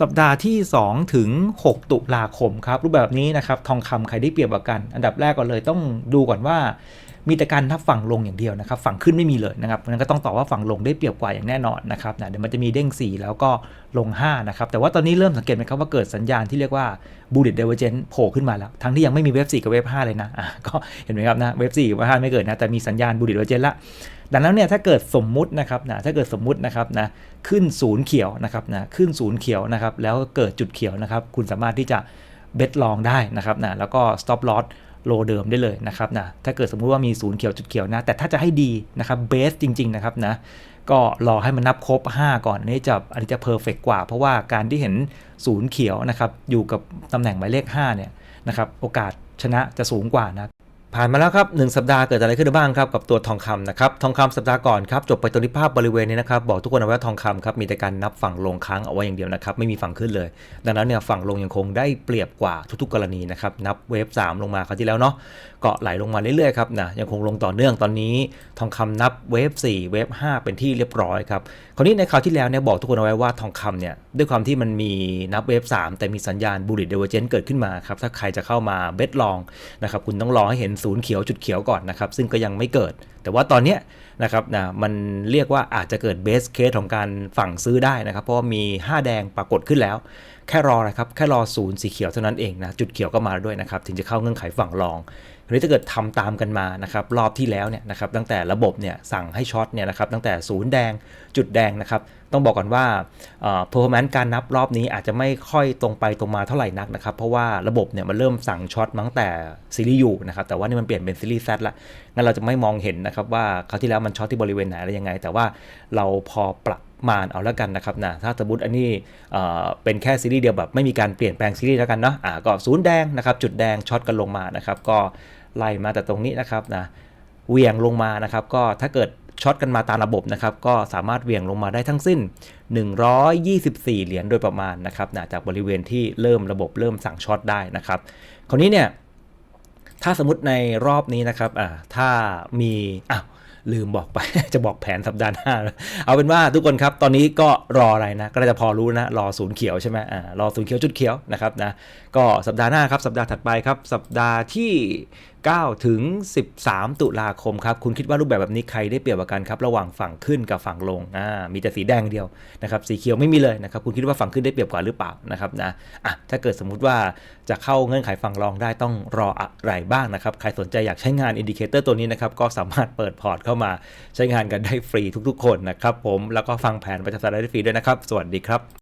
สัปดาห์ที่ 2 ถึง 6 ตุลาคมครับ รูปแบบนี้นะครับ ทองคำใครได้เปรียบกว่ากัน อันดับแรกก่อนเลยต้องดูก่อนว่า มีแต่การนับฝั่งลงอย่างเดียวนะครับ ฝั่งขึ้นไม่มีเลยนะครับนั้นก็ต้องตอบว่าฝั่งลงได้เปรียบกว่าอย่างแน่นอนนะครับนะเดี๋ยวมันจะมีเด้ง 4 แล้วก็ลง 5 นะครับ แต่ว่าตอนนี้เริ่มสังเกตไหมครับว่าเกิดสัญญาณที่เรียกว่า bullet divergence โผล่ขึ้นมาแล้ว ทั้งที่ยังไม่มีเว็บ 4 กับเว็บ 5 เลยนะะก็เห็นไหมครับนะเว็บ 4 กับเว็บ 5 ไม่เกิดนะแต่มีสัญญาณ bullet divergence ละดังนั้นเนี่ยถ้าเกิดสมมุตินะครับนะถ้าเกิดสมมุตินะครับนะขึ้นศูนย์เขียวนะครับนะขึ้นศูนย์เขียวนะครับแล้วเกิดจุดเขียวนะครับคุณสามารถที่จะเบสลองได้นะครับนะแล้วก็ stop loss โลเดิมได้เลยนะครับนะถ้าเกิดสมมุติว่ามีศูนย์เขียวจุดเขียวนะ แต่ถ้าจะให้ดีนะครับเบสจริง ๆ นะครับนะก็รอให้มันนับครบ 5 ก่อน อันนี้จะอันนี้จะเพอร์เฟกกว่า เพราะว่าการที่เห็นศูนย์เขียวนะครับอยู่กับตำแหน่งหมายเลข5เนี่ยนะครับโอกาสชนะจะสูงกว่านะ ผ่านมาแล้วครับ1สัปดาห์เกิดอะไรขึ้นบ้างครับกับตัวทองคำนะครับทองคำสัปดาห์ก่อนครับจบไปตัวที่ภาพบริเวณนี้นะครับบอกทุกคนเอาไว้ว่าทองคำครับมีแต่การนับฝั่งลงค้างเอาไว้อย่างเดียวนะครับไม่มีฝั่งขึ้นเลย ดังนั้นเนี่ยฝั่งลงยังคงได้เปรียบกว่าทุกๆกรณีนะครับนับเวฟ3ลงมาคราวที่แล้วเนาะก็ไหลลงมาเรื่อยๆครับนะยังคงลงต่อเนื่องตอนนี้ ทองคำนับเวฟ4เวฟ5เป็นที่เรียบร้อยครับคราวนี้ในคราวที่แล้วเนี่ยบอกทุกคนเอาไว้ว่าทองคำเนี่ยด้วยความที่มันมีนับเวฟ3แต่มีสัญญาณบูริดเดเวอร์เจนเกิดขึ้นมาครับถ้าใครจะเข้ามาเบสลองนะครับคุณต้องรอให้เห็นศูนย์เขียวจุดเขียวก่อนนะครับ ซึ่งก็ยังไม่เกิด แต่ว่าตอนเนี้ย นะครับนะมันเรียกว่าอาจจะเกิดเบสเคสของการฝั่งซื้อได้นะครับ เพราะว่ามี 5 แดงปรากฏขึ้นแล้ว แค่รอนะครับ แค่รอศูนย์สีเขียวเท่านั้นเองนะ จุดเขียวก็มาด้วยนะครับ ถึงจะเข้าเงื่อนไขฝั่งรองทีนี้ถ้าเกิดทำตามกันมานะครับรอบที่แล้วเนี่ยนะครับตั้งแต่ระบบเนี่ยสั่งให้ช็อตเนี่ยนะครับตั้งแต่ศูนย์แดงจุดแดงนะครับต้องบอกก่อนว่าเอ่อ performance การนับรอบนี้อาจจะไม่ค่อยตรงไปตรงมาเท่าไหร่นักนะครับ เพราะว่าระบบเนี่ยมันเริ่มสั่งช็อตตั้งแต่ซีรีส์ยูนะครับแต่ว่านี่มันเปลี่ยนเป็นซีรีส์ Z ละงั้นเราจะไม่มองเห็นนะครับว่าคราวที่แล้วมันช็อตที่บริเวณไหนอะไรยังไง แต่ว่าเราพอปรับมานเอาแล้วกันนะครับนะถ้าสมมติอันนี้เเป็นแค่ซีรีส์เดียวแบบไม่มีการเปลี่ยนแปลงซีรีส์แล้วกันเนาะอ่าก็ศูนย์แดงนะครับจุดแดงช็อตกันลงมานะครับก็ไล่มาแต่ตรงนี้นะครับนะเวียงลงมานะครับก็ถ้าเกิดช็อตกันมาตามระบบนะครับก็สามารถเวียงลงมาได้ทั้งสิ้น 124 เหรียญโดยประมาณนะครับนะจากบริเวณที่เริ่มระบบเริ่มสั่งช็อตได้นะครับคราวนี้เนี่ย ถ้าสมมติในรอบนี้นะครับอ่าถ้ามีอ้าวลืมบอกไป จะบอกแผนสัปดาห์หน้า เอาเป็นว่าทุกคนครับ ตอนนี้ก็รออะไรนะ ก็จะพอรู้นะ รอศูนย์เขียวใช่ไหมอ่ารอศูนย์เขียวจุดเขียวนะครับนะ ก็สัปดาห์หน้าครับ สัปดาห์ถัดไปครับ สัปดาห์ที่ 9 ถึง 13 ตุลาคมครับ คุณคิดว่ารูปแบบแบบนี้ใครได้เปรียบกันครับ ระหว่างฝั่งขึ้นกับฝั่งลงอ่ามีแต่สีแดงเดียวนะครับ สีเขียวไม่มีเลยนะครับ คุณคิดว่าฝั่งขึ้นได้เปรียบกว่าหรือเปล่านะครับนะอะถ้าเกิดสมมุติว่าจะเข้าเงื่อนไขฝั่งรองได้ต้องรออะไรบ้างนะครับ ใครสนใจอยากใช้งานอินดิเคเตอร์ตัวนี้นะครับ ก็สามารถเปิดพอร์ตเข้ามาใช้งานกันได้ฟรีทุกๆ คนนะครับผม แล้วก็ฟังแผนประจำสัปดาห์ได้ฟรีด้วยนะครับ สวัสดีครับ